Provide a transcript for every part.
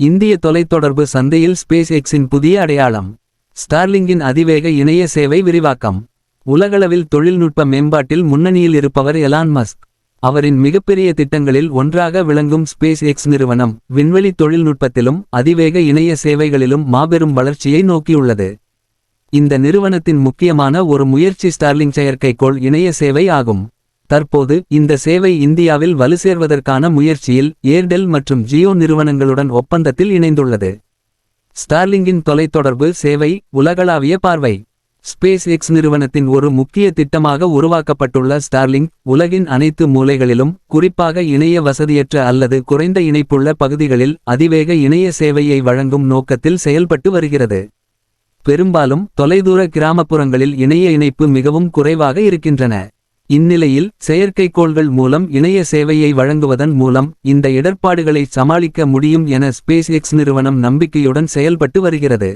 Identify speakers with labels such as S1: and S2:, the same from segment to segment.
S1: இந்திய தொலைத்தொடர்பு சந்தையில் ஸ்பேஸ் எக்ஸின் புதிய அடையாளம். ஸ்டார்லிங்கின் அதிவேக இணைய சேவை விரிவாக்கம். உலகளவில் தொழில்நுட்ப மேம்பாட்டில் முன்னணியில் இருப்பவர் எலான் மஸ்க் அவரின் மிகப்பெரிய திட்டங்களில் ஒன்றாக விளங்கும் ஸ்பேஸ் எக்ஸ் நிறுவனம் விண்வெளி தொழில்நுட்பத்திலும் அதிவேக இணைய சேவைகளிலும் மாபெரும் வளர்ச்சியை நோக்கியுள்ளது. இந்த நிறுவனத்தின் முக்கியமான ஒரு முயற்சி ஸ்டார்லிங் செயற்கைக்கோள் இணைய சேவை ஆகும். தற்போது இந்த சேவை இந்தியாவில் வலுசேர்வதற்கான முயற்சியில் ஏர்டெல் மற்றும் ஜியோ நிறுவனங்களுடன் ஒப்பந்தத்தில் இணைந்துள்ளது. ஸ்டார்லிங்கின் தொலைத்தொடர்பு சேவை உலகளாவிய பார்வை. ஸ்பேஸ் எக்ஸ் நிறுவனத்தின் ஒரு முக்கிய திட்டமாக உருவாக்கப்பட்டுள்ள ஸ்டார்லிங் உலகின் அனைத்து மூலைகளிலும் குறிப்பாக இணைய வசதியற்ற அல்லது குறைந்த இணைப்புள்ள பகுதிகளில் அதிவேக இணைய சேவையை வழங்கும் நோக்கத்தில் செயல்பட்டு வருகிறது. பெரும்பாலும் தொலைதூர கிராமப்புறங்களில் இணைய இணைப்பு மிகவும் குறைவாக இருக்கின்றன. இந்நிலையில் செயற்கைக்கோள்கள் மூலம் இணைய சேவையை வழங்குவதன் மூலம் இந்த இடர்பாடுகளை சமாளிக்க முடியும் என ஸ்பேஸ் எக்ஸ் நிறுவனம் நம்பிக்கையுடன் செயல்பட்டு வருகிறது.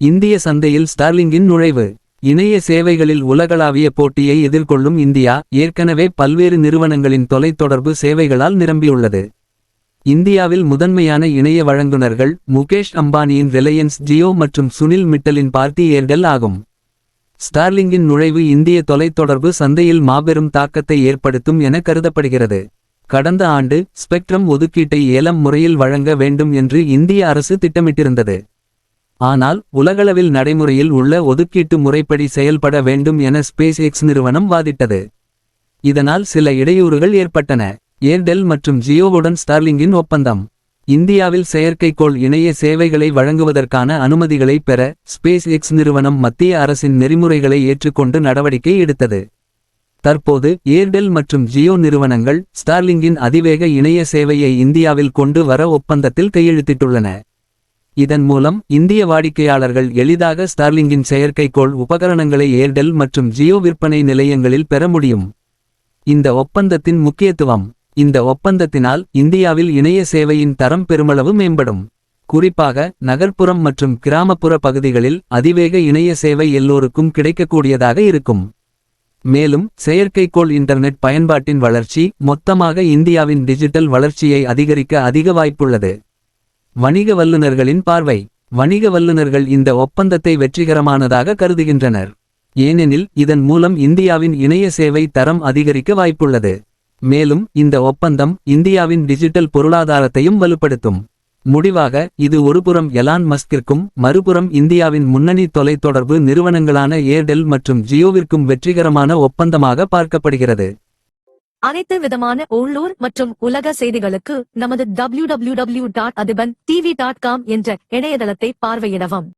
S1: இந்திய சந்தையில் ஸ்டார்லிங்கின் நுழைவு. இணைய சேவைகளில் உலகளாவிய போட்டியை எதிர்கொள்ளும் இந்தியா ஏற்கனவே பல்வேறு நிறுவனங்களின் தொலைத்தொடர்பு சேவைகளால் நிரம்பியுள்ளது. இந்தியாவில் முதன்மையான இணைய வழங்குனர்கள் முகேஷ் அம்பானியின் ரிலையன்ஸ் ஜியோ மற்றும் சுனில் மிட்டலின் பார்த்தி ஏர்டெல் ஆகும். ஸ்டார்லிங்கின் நுழைவு இந்திய தொலைத்தொடர்பு சந்தையில் மாபெரும் தாக்கத்தை ஏற்படுத்தும் என கருதப்படுகிறது. கடந்த ஆண்டு ஸ்பெக்ட்ரம் ஒதுக்கீட்டை ஏலம் முறையில் வழங்க வேண்டும் என்று இந்திய அரசு திட்டமிட்டிருந்தது. ஆனால் உலகளவில் நடைமுறையில் உள்ள ஒதுக்கீட்டு முறைப்படி செயல்பட வேண்டும் என ஸ்பேஸ் எக்ஸ் நிறுவனம் வாதிட்டது. இதனால் சில இடையூறுகள் ஏற்பட்டன. ஏர்டெல் மற்றும் ஜியோவுடன் ஸ்டார்லிங்கின் ஒப்பந்தம். இந்தியாவில் செயற்கைக்கோள் இணைய சேவைகளை வழங்குவதற்கான அனுமதிகளை பெற ஸ்பேஸ் எக்ஸ் நிறுவனம் மத்திய அரசின் நெறிமுறைகளை ஏற்றுக்கொண்டு நடவடிக்கை எடுத்தது. தற்போது ஏர்டெல் மற்றும் ஜியோ நிறுவனங்கள் ஸ்டார்லிங்கின் அதிவேக இணைய சேவையை இந்தியாவில் கொண்டு வர ஒப்பந்தத்தில் கையெழுத்திட்டுள்ளன. இதன் மூலம் இந்திய வாடிக்கையாளர்கள் எளிதாக ஸ்டார்லிங்கின் செயற்கைக்கோள் உபகரணங்களை ஏர்டெல் மற்றும் ஜியோ விற்பனை நிலையங்களில் பெற முடியும். இந்த ஒப்பந்தத்தின் முக்கியத்துவம் இந்த ஒப்பந்தத்தினால் இந்தியாவில் இணைய சேவையின் தரம் பெருமளவு மேம்படும். குறிப்பாக நகர்ப்புறம் மற்றும் கிராமப்புற பகுதிகளில் அதிவேக இணைய சேவை எல்லோருக்கும் கிடைக்கக்கூடியதாக இருக்கும். மேலும் செயற்கைக்கோள் இன்டர்நெட் பயன்பாட்டின் வளர்ச்சி மொத்தமாக இந்தியாவின் டிஜிட்டல் வளர்ச்சியை அதிகரிக்க அதிக வாய்ப்புள்ளது. வணிக வல்லுநர்களின் பார்வை. வணிக வல்லுநர்கள் இந்த ஒப்பந்தத்தை வெற்றிகரமானதாக கருதுகின்றனர். ஏனெனில் இதன் மூலம் இந்தியாவின் இணைய சேவை தரம் அதிகரிக்க வாய்ப்புள்ளது. மேலும் இந்த ஒப்பந்தம் இந்தியாவின் டிஜிட்டல் பொருளாதாரத்தையும் வலுப்படுத்தும். முடிவாக இது ஒருபுறம் எலான் மஸ்கிற்கும் மறுபுறம் இந்தியாவின் முன்னணி தொலைத்தொடர்பு நிறுவனங்களான ஏர்டெல் மற்றும் ஜியோவிற்கும் வெற்றிகரமான ஒப்பந்தமாக பார்க்கப்படுகிறது.
S2: அனைத்து விதமான உள்ளூர் மற்றும் உலக செய்திகளுக்கு நமது W W W dot Athiban என்ற இணையதளத்தை பார்வையிடவும்.